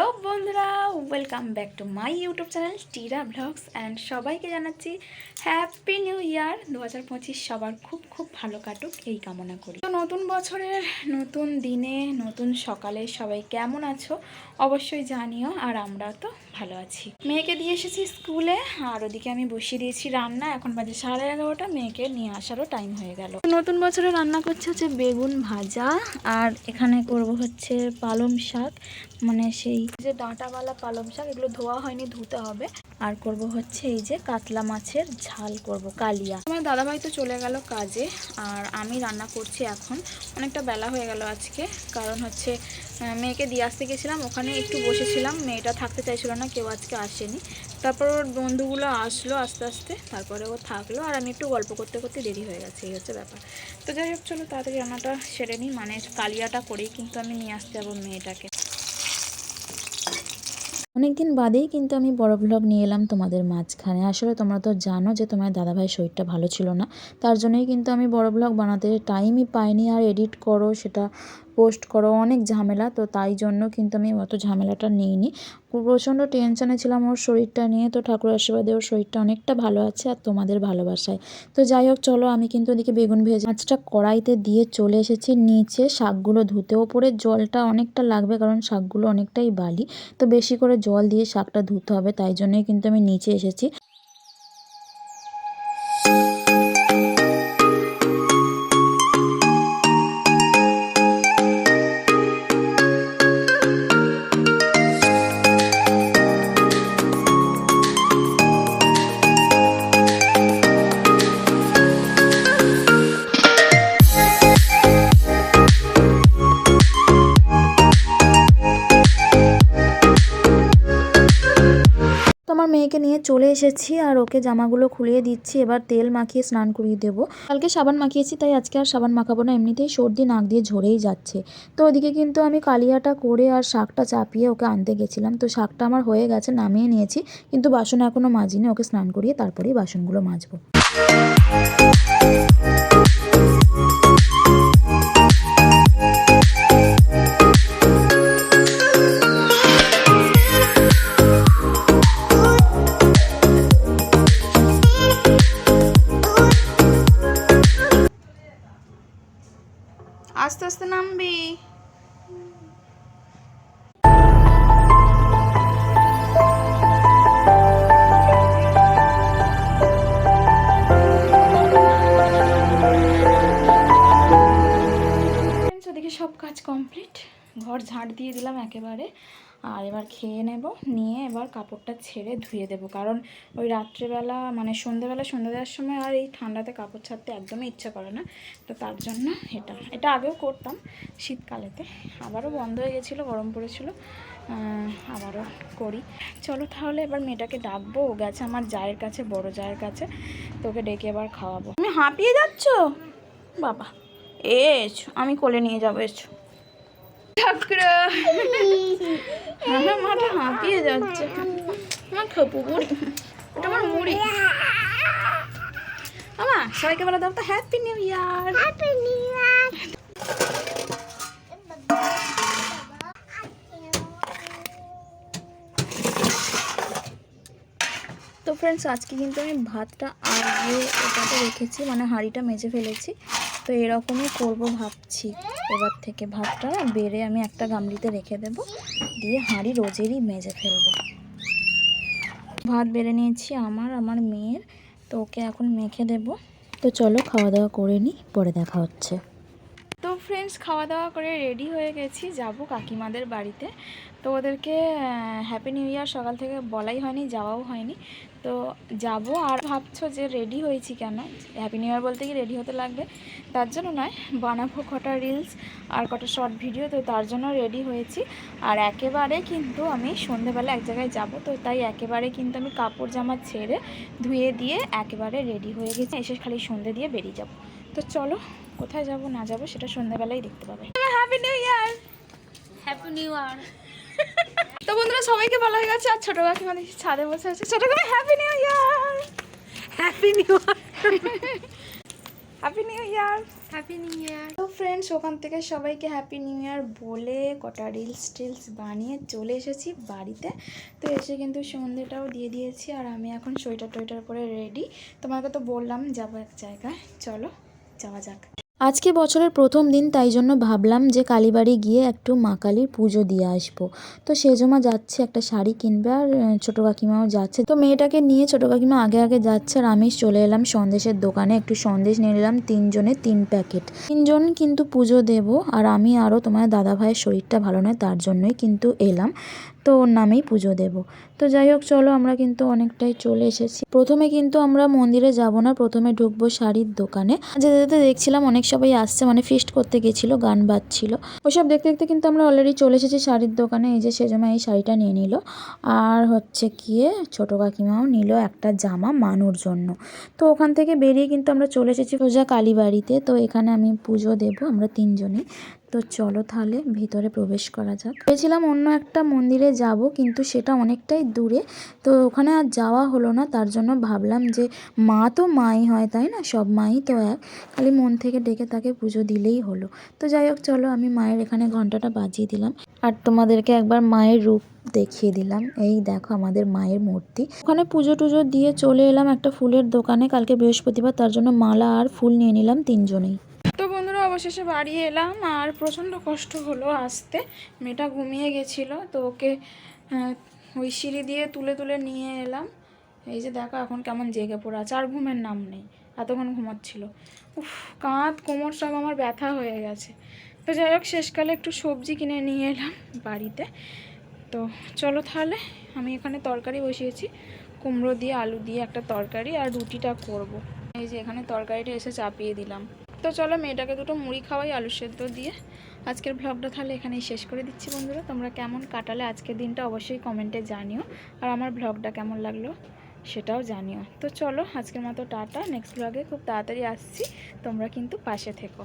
Hello বন্ধুরা welcome back to my YouTube channel Tira vlogs and সবাইকে জানাচ্ছি happy new ইয়ার দু হাজার পঁচিশ সবার খুব খুব ভালো কাটুক, এই কামনা করি। তো নতুন বছরের নতুন দিনে, নতুন সকালে সবাই কেমন আছো? অবশ্যই জানিও, আর আমরা তো ভালো আছি। মেয়েকে দিয়ে এসেছি স্কুলে, আর ওদিকে আমি বসিয়ে দিয়েছি রান্না। এখন বাজে সাড়ে এগারোটা, মেয়েকে নিয়ে আসারও টাইম হয়ে গেল। নতুন বছরে রান্না করছে হচ্ছে বেগুন ভাজা, আর এখানে করব হচ্ছে পালং শাক। মানে সেই যে ডাঁটাওয়ালা পালং শাক, এগুলো ধোয়া হয়নি, ধুতে হবে। আর করব হচ্ছে এই যে কাতলা মাছের ঝাল করব, কালিয়া। আমার দাদাভাই তো চলে গেল কাজে, আর আমি রান্না করছি এখন। অনেকটা বেলা হয়ে গেল আজকে, কারণ হচ্ছে মেয়েকে দিয়ে আসতে গেছিলাম, ওখানে একটু বসেছিলাম, মেয়েটা থাকতে চাইছিল না, কেউ আজকে আসেনি। তারপর ওর বন্ধুগুলো আসলো আস্তে আস্তে, তারপরে ও থাকল, আর আমি একটু গল্প করতে করতে দেরি হয়ে গেছে, এই হচ্ছে ব্যাপার। তো যাই হোক, চলো তাড়াতাড়ি রান্নাটা সেরে নিই মানে কালিয়াটা করেই কিন্তু আমি নিয়ে আসতে যাব মেয়েটাকে। অনেকদিন বাদেই কিন্তু আমি বড় ব্লগ নিয়ে এলাম তোমাদের মাঝখানে। আসলে তোমরা তো জানো যে তোমার দাদাভাইয়ের শরীরটা ভালো ছিল না, তার জন্যই কিন্তু আমি বড় ব্লগ বানাতে টাইমই পাইনি। আর এডিট করো, সেটা পোস্ট করো, অনেক ঝামেলা, তো তাই জন্য কিন্তু আমি অত ঝামেলাটা নিইনি। প্রচণ্ড টেনশনে ছিলাম ওর শরীরটা নিয়ে, তো ঠাকুর আশীর্বাদে ওর শরীরটা অনেকটা ভালো আছে আর তোমাদের ভালোবাসায়। তো যাই হোক, চলো আমি কিন্তু ওদিকে বেগুন ভেজে মাছটা কড়াইতে দিয়ে চলে এসেছি। নিচে শাকগুলো ধুতে, ওপরে জলটা অনেকটা লাগবে কারণ শাকগুলো অনেকটাই বালি, তো বেশি করে জল দিয়ে শাকটা ধুতে হবে, তাই জন্যই কিন্তু আমি নিচে এসেছি। আমার মেয়েকে নিয়ে চলে এসেছি আর ওকে জামাগুলো খুলিয়ে দিচ্ছি। এবার তেল মাখিয়ে স্নান করিয়ে দেবো। কালকে সাবান মাখিয়েছি, তাই আজকে আর সাবান মাখাবো না। এমনিতেই সর্দি নাক দিয়ে ঝরেই যাচ্ছে। তো ওদিকে কিন্তু আমি কালিয়াটা করে আর শাকটা চাপিয়ে ওকে আনতে গেছিলাম। তো শাকটা আমার হয়ে গেছে, নামিয়ে নিয়েছি। কিন্তু বাসন এখনও মাজিনি। ওকে স্নান করিয়ে তারপরেই বাসনগুলো মাজবো। নামবি। সব কাজ কমপ্লিট ঘর ঝাঁট দিয়ে দিলাম একেবারে। আর এবার খেয়ে নেব, নিয়ে এবার কাপড়টা ছেড়ে ধুয়ে দেবো। কারণ ওই রাত্রেবেলা মানে সন্ধ্যেবেলা, সন্ধ্যা দেওয়ার সময় আর এই ঠান্ডাতে কাপড় ছাড়তে একদমই ইচ্ছা করে না। তো তার জন্য এটা এটা আগেও করতাম শীতকালেতে। আবারও বন্ধ হয়ে গেছিল, গরম পড়েছিল। আবারও করি। চলো তাহলে এবার মেয়েটাকে ডাকবো, ও গেছে আমার জায়ের কাছে, বড় জায়ের কাছে। তোকে ডেকে এবার খাওয়াবো। তুমি হাঁপিয়ে যাচ্ছ? বাবা, এসো, আমি কোলে নিয়ে যাব, এসো। ঠাকুরা। আমার মাথা হাঁপিয়ে যাচ্ছে। আমার খপু বুড়ি এটা আমার মুড়ি। আমা সবাইকে বলে দাও তো happy new year happy new year তো ফ্রেন্ডস আজকে কিন্তু আমি ভাতটা আগে ওটাতে রেখেছি মানে হাঁড়িটা মেজে ফেলেছি। তো এরকমই করব ভাবছি। এবার থেকে ভাতটা বেড়ে আমি একটা গামলিতে রেখে দেব, দিয়ে হাঁড়ি রোজেরই মেজে ফেলব। ভাত বেড়ে নিয়েছি আমার আমার মেয়ের, তো ওকে এখন মেখে দেব। তো চলো খাওয়া দাওয়া করে নিই, পরে দেখা হচ্ছে। তো ফ্রেন্ডস খাওয়া দাওয়া করে রেডি হয়ে গেছি। যাব কাকিমাদের বাড়িতে। তো ওদেরকে হ্যাপি নিউ ইয়ার সকাল থেকে বলাই হয়নি, যাওয়াও হয়নি। তো যাব আর ভাবছ যে রেডি হয়েছি কেন? হ্যাপি নিউ ইয়ার বলতে কি রেডি হতে লাগবে? তার জন্য নয়, বানাবো কটা রিলস আর কটা শর্ট ভিডিও তো তার জন্য রেডি হয়েছি। আর একেবারে কিন্তু আমি সন্ধেবেলা এক জায়গায় যাব, তো তাই একেবারে কিন্তু আমি কাপড় জামা ছেড়ে ধুয়ে দিয়ে একেবারে রেডি হয়ে গেছি। এসে খালি সন্ধে দিয়ে বেরিয়ে যাব। তো চলো কোথায় যাব না যাব সেটা সন্ধ্যাবেলায় দেখতে পাবে। Happy new year happy new year তো বন্ধুরা সবাইকে ভালো হয়ে গেছে আর ছোটো কাকিমা দেখি ছাদে বসে আছে। ছোটো কাকিমা happy new year happy new year happy new year happy new year তো ফ্রেন্ডস ওখান থেকে সবাইকে হ্যাপি নিউ ইয়ার বলে কটা রিলস টিলস বানিয়ে চলে এসেছি বাড়িতে। তো এসে কিন্তু সন্ধেটাও দিয়ে দিয়েছি আর আমি এখন সোয়েটার টোয়েটার করে রেডি তোমাকে তো বললাম যাব এক জায়গায়। চলো যাওয়া যাক। আজকে বছরের প্রথম দিন, তাই জন্য ভাবলাম যে কালীবাড়ি গিয়ে একটু মা কালীর পুজো দিয়ে আসব। তো সেজমা যাচ্ছে, একটা শাড়ি কিনবে আর ছোটো কাকিমাও যাচ্ছে। তো মেয়েটাকে নিয়ে ছোটো কাকিমা আগে আগে যাচ্ছে আর আমি চলে এলাম সন্দেশের দোকানে। একটু সন্দেশ নিয়ে নিলাম তিনজনে তিন প্যাকেট। তিনজন কিন্তু পুজো দেব আর আমি আরও তোমার দাদা ভাইয়ের শরীরটা ভালো নয়, তার জন্যই কিন্তু এলাম। তো ওর নামেই পুজো দেব। তো যাই হোক, চলো আমরা কিন্তু অনেকটাই চলে এসেছি। প্রথমে কিন্তু আমরা মন্দিরে যাব না, প্রথমে ঢুকবো শাড়ির দোকানে। যেতে যেতে দেখছিলাম অনেক সবাই আসছে মানে ফিস্ট করতে গেছিল, গান বাজছিল। ওসব দেখতে দেখতে কিন্তু আমরা অলরেডি চলে এসেছি শাড়ির দোকানে, এই যে সেজমা এই শাড়িটা নিয়ে নিল। আর হচ্ছে গিয়ে ছোটো কাকিমাও নিল একটা জামা মানুর জন্য। তো ওখান থেকে বেরিয়ে কিন্তু আমরা চলে এসেছি সোজা কালীবাড়িতে। তো এখানে আমি পুজো দেব, আমরা তিনজনই। তো চলো তাহলে ভিতরে প্রবেশ করা যাক। ভেবেছিলাম অন্য একটা মন্দিরে যাব, কিন্তু সেটা অনেকটাই দূরে। তো ওখানে আর যাওয়া হলো না, তার জন্য ভাবলাম যে মা তো মাই হয়, তাই না? সব মাই তো এক। খালি মন থেকে ডেকে তাকে পুজো দিলেই হলো। তো যাই হোক, চলো আমি মায়ের এখানে ঘন্টাটা বাজিয়ে দিলাম। আর তোমাদেরকে একবার মায়ের রূপ দেখিয়ে দিলাম। এই দেখো আমাদের মায়ের মূর্তি। ওখানে পুজো টুজো দিয়ে চলে এলাম একটা ফুলের দোকানে। কালকে বৃহস্পতিবার, তার জন্য মালা আর ফুল নিয়ে নিলাম তিনজনেই। তো বন্ধুরা, অবশেষে বাড়ি এলাম আর প্রচণ্ড কষ্ট হলো আসতে। মেয়েটা ঘুমিয়ে গেছিল, তো ওকে ওই সিঁড়ি দিয়ে তুলে তুলে নিয়ে এলাম। এই যে দেখো এখন কেমন জেগে পড়ে আছে, আর ঘুমের নাম নেই, এতক্ষণ ঘুমাচ্ছিল। উফ, কাঁধ, কোমর সব আমার ব্যথা হয়ে গেছে। তো যাই হোক, শেষকালে একটু সবজি কিনে নিয়ে এলাম বাড়িতে। তো চলো তাহলে, আমি এখানে তরকারি বসিয়েছি। কুমড়ো দিয়ে, আলু দিয়ে একটা তরকারি আর রুটিটা করব। এই যে এখানে তরকারিটা এসে চাপিয়ে দিলাম। তো চলো মেয়েটাকে দুটো মুড়ি খাওয়াই আলু সেদ্ধ দিয়ে। আজকের ভ্লগটা তাহলে এখানেই শেষ করে দিচ্ছি বন্ধুরা। তোমরা কেমন কাটালে আজকের দিনটা অবশ্যই কমেন্টে জানিও। আর আমার ভ্লগটা কেমন লাগল সেটাও জানিও। তো চলো আজকের মতো টাটা। নেক্সট ভ্লগে খুব তাড়াতাড়ি আসছি। তোমরা কিন্তু পাশে থেকো।